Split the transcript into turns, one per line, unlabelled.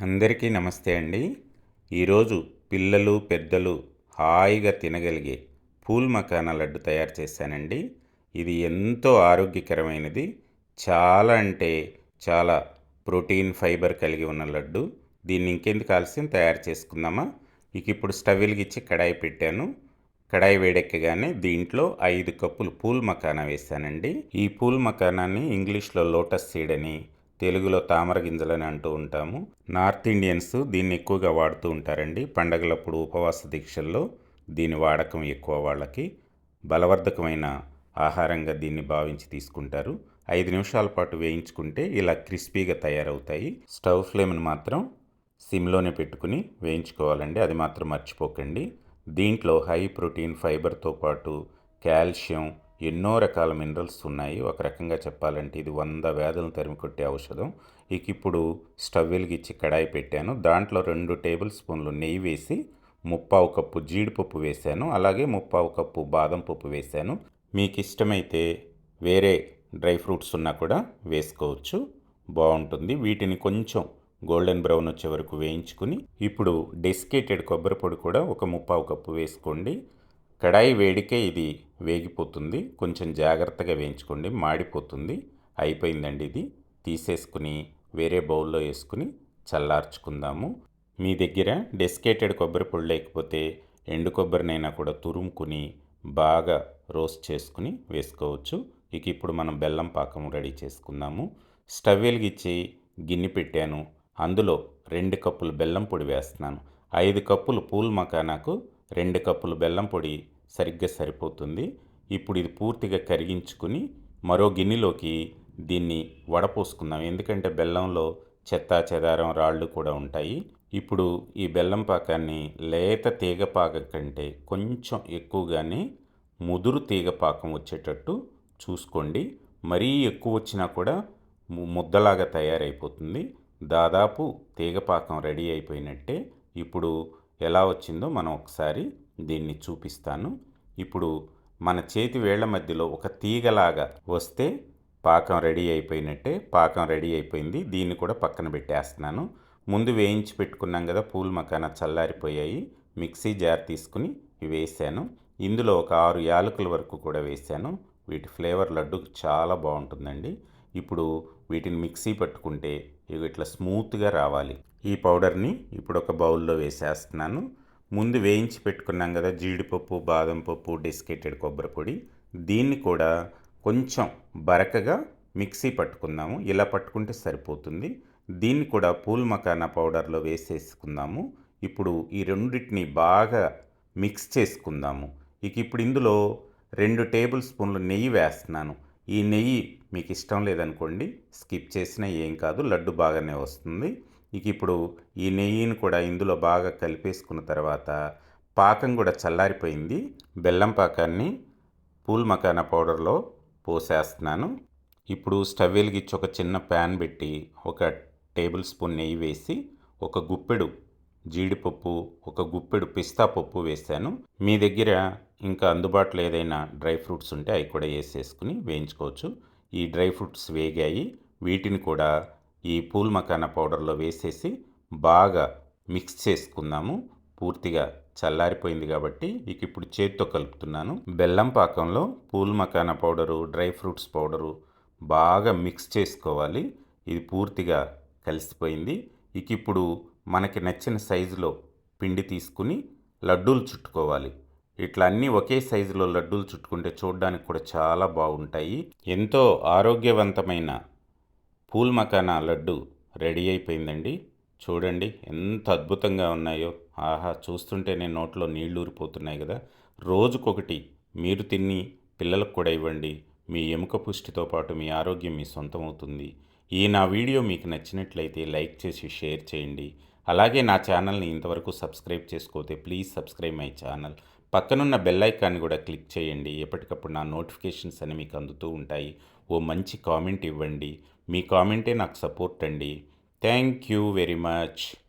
అందరికీ నమస్తే అండి. ఈరోజు పిల్లలు పెద్దలు హాయిగా తినగలిగే పూల్ మకానా లడ్డు తయారు చేశానండి. ఇది ఎంతో ఆరోగ్యకరమైనది. చాలా అంటే చాలా ప్రోటీన్ ఫైబర్ కలిగి ఉన్న లడ్డు. దీన్ని ఇంకెందుకు ఆలస్యం? తయారు చేసుకుందామా? ఇక ఇప్పుడు స్టవ్ వెలిగించి కడాయి పెట్టాను. కడాయి వేడెక్కగానే దీంట్లో ఐదు కప్పులు పూల్ మకానా వేశానండి. ఈ పూల్ మకానాన్ని ఇంగ్లీష్లో లోటస్ సీడ్ అని తెలుగులో తామర గింజలని అంటూ ఉంటాము. నార్త్ ఇండియన్స్ దీన్ని ఎక్కువగా వాడుతూ ఉంటారండి. పండగలప్పుడు ఉపవాస దీక్షల్లో దీని వాడకం ఎక్కువ వాళ్ళకి. బలవర్ధకమైన ఆహారంగా దీన్ని భావించి తీసుకుంటారు. ఐదు నిమిషాల పాటు వేయించుకుంటే ఇలా క్రిస్పీగా తయారవుతాయి. స్టవ్ ఫ్లేమ్ని మాత్రం సిమ్లోనే పెట్టుకుని వేయించుకోవాలండి. అది మాత్రం మర్చిపోకండి. దీంట్లో హై ప్రోటీన్ ఫైబర్తో పాటు కాల్షియం ఎన్నో రకాల మినరల్స్ ఉన్నాయి. ఒక రకంగా చెప్పాలంటే ఇది వంద వ్యాధులను తరిమికొట్టే ఔషధం. ఇక ఇప్పుడు స్టవ్ వెలిగించి కడాయి పెట్టాను. దాంట్లో రెండు టేబుల్ స్పూన్లు నెయ్యి వేసి ముప్పావు కప్పు జీడిపప్పు వేశాను అలాగే ముప్పావు కప్పు బాదం పప్పు వేశాను మీకు ఇష్టమైతే వేరే డ్రై ఫ్రూట్స్ ఉన్నా కూడా వేసుకోవచ్చు. బాగుంటుంది. వీటిని కొంచెం గోల్డెన్ బ్రౌన్ వచ్చే వరకు వేయించుకుని ఇప్పుడు డెస్కేటెడ్ కొబ్బరి పొడి కూడా ఒక ముప్పావు కప్పు వేసుకోండి. కడాయి వేడికే ఇది వేగిపోతుంది. కొంచెం జాగ్రత్తగా వేయించుకోండి. మాడిపోతుంది. అయిపోయిందండి ఇది. తీసేసుకుని వేరే బౌల్లో వేసుకుని చల్లార్చుకుందాము. మీ దగ్గర డెస్కేటెడ్ కొబ్బరి పొడి లేకపోతే ఎండు కొబ్బరినైనా కూడా తురుముకుని బాగా రోస్ట్ చేసుకుని వేసుకోవచ్చు. ఇక ఇప్పుడు మనం బెల్లం పాకం రెడీ చేసుకుందాము. స్టవ్ వెలిగించి గిన్నె పెట్టాను. అందులో రెండు కప్పులు బెల్లం పొడి వేస్తున్నాను. ఐదు కప్పులు పూల్ మకానాకు రెండు కప్పులు బెల్లం పొడి సరిగ్గా సరిపోతుంది. ఇప్పుడు ఇది పూర్తిగా కరిగించుకుని మరో గిన్నెలోకి దీన్ని వడపోసుకుందాం. ఎందుకంటే బెల్లంలో చెత్త చెదారం రాళ్ళు కూడా ఉంటాయి. ఇప్పుడు ఈ బెల్లం పాకాన్ని లేత తీగ పాకం కంటే కొంచెం ఎక్కువగానే ముదురు తీగ పాకం వచ్చేటట్టు చూసుకోండి. మరీ ఎక్కువ వచ్చినా కూడా ముద్దలాగా తయారైపోతుంది. దాదాపు తీగపాకం రెడీ అయిపోయినట్టే. ఇప్పుడు ఎలా వచ్చిందో మనం ఒకసారి దీన్ని చూపిస్తాను. ఇప్పుడు మన చేతి వేళ్ళ మధ్యలో ఒక తీగలాగా వస్తే పాకం రెడీ అయిపోయినట్టే పాకం రెడీ అయిపోయింది. దీన్ని కూడా పక్కన పెట్టేస్తున్నాను. ముందు వేయించి పెట్టుకున్నాం కదా పూల్ మకాన చల్లారిపోయాయి. మిక్సీ జార్ తీసుకుని వేసాను. ఇందులో ఒక ఆరు యాలకుల వరకు కూడా వేసాను. వీటి ఫ్లేవర్ లడ్డు చాలా బాగుంటుందండి. ఇప్పుడు వీటిని మిక్సీ పట్టుకుంటే ఇవి ఇట్లా స్మూత్గా రావాలి. ఈ పౌడర్ని ఇప్పుడు ఒక బౌల్లో వేసేస్తున్నాను. ముందు వేయించి పెట్టుకున్నాం కదా జీడిపప్పు బాదం పప్పు డెస్కేటెడ్ కొబ్బరి పొడి. దీన్ని కూడా కొంచెం బరకగా మిక్సీ పట్టుకుందాము. ఇలా పట్టుకుంటే సరిపోతుంది. దీన్ని కూడా పూల్ మకానా పౌడర్లో వేసేసుకుందాము. ఇప్పుడు ఈ రెండింటిని బాగా మిక్స్ చేసుకుందాము. ఇక ఇప్పుడు ఇందులో రెండు టేబుల్ స్పూన్లు నెయ్యి వేస్తున్నాను. ఈ నెయ్యి మీకు ఇష్టం లేదనుకోండి స్కిప్ చేసినా ఏం కాదు లడ్డు బాగానే వస్తుంది. ఇక ఇప్పుడు ఈ నెయ్యిని కూడా ఇందులో బాగా కలిపేసుకున్న తర్వాత పాకం కూడా చల్లారిపోయింది. బెల్లం పాకాన్ని పూల్ మకానా పౌడర్లో పోసేస్తున్నాను. ఇప్పుడు స్టవ్ వెలిగించి ఒక చిన్న ప్యాన్ పెట్టి ఒక టేబుల్ స్పూన్ నెయ్యి వేసి ఒక గుప్పెడు జీడిపప్పు ఒక గుప్పెడు పిస్తా పప్పు వేసాను. మీ దగ్గర ఇంకా అందుబాటులో ఏదైనా డ్రై ఫ్రూట్స్ ఉంటే అవి కూడా వేసేసుకుని వేయించుకోవచ్చు. ఈ డ్రై ఫ్రూట్స్ వేగాయి. వీటిని కూడా ఈ పూల్ మకానా పౌడర్లో వేసేసి బాగా మిక్స్ చేసుకుందాము. పూర్తిగా చల్లారిపోయింది కాబట్టి ఇక ఇప్పుడు చేతితో కలుపుతున్నాను. బెల్లం పాకంలో phool makhana powder dry fruits powder బాగా మిక్స్ చేసుకోవాలి. ఇది పూర్తిగా కలిసిపోయింది. ఇక ఇప్పుడు మనకి నచ్చిన సైజులో పిండి తీసుకుని లడ్డూలు చుట్టుకోవాలి. ఇట్లా అన్నీ ఒకే సైజులో లడ్డూలు చుట్టుకుంటే చూడడానికి కూడా చాలా బాగుంటాయి. ఎంతో ఆరోగ్యవంతమైన పూల్ మకానా లడ్డు రెడీ అయిపోయిందండి. చూడండి ఎంత అద్భుతంగా ఉన్నాయో. ఆహా చూస్తుంటే నేను నోట్లో నీళ్ళు ఊరిపోతున్నాయి కదా. రోజుకొకటి మీరు తిని పిల్లలకు కూడా ఇవ్వండి. మీ ఎముక పుష్టితో పాటు మీ ఆరోగ్యం మీ సొంతం అవుతుంది ఈ నా వీడియో మీకు నచ్చినట్లయితే లైక్ చేసి షేర్ చేయండి. అలాగే నా ఛానల్ని ఇంతవరకు సబ్స్క్రైబ్ చేసుకోతే ప్లీజ్ సబ్స్క్రైబ్ మై ఛానల్. పక్కనున్న బెల్ ఐకాన్ని కూడా క్లిక్ చేయండి. ఎప్పటికప్పుడు నా నోటిఫికేషన్స్ అని మీకు అందుతూ ఉంటాయి. ఓ మంచి కామెంట్ ఇవ్వండి. మీ కామెంటే నాకు సపోర్ట్ అండి. Thank you very much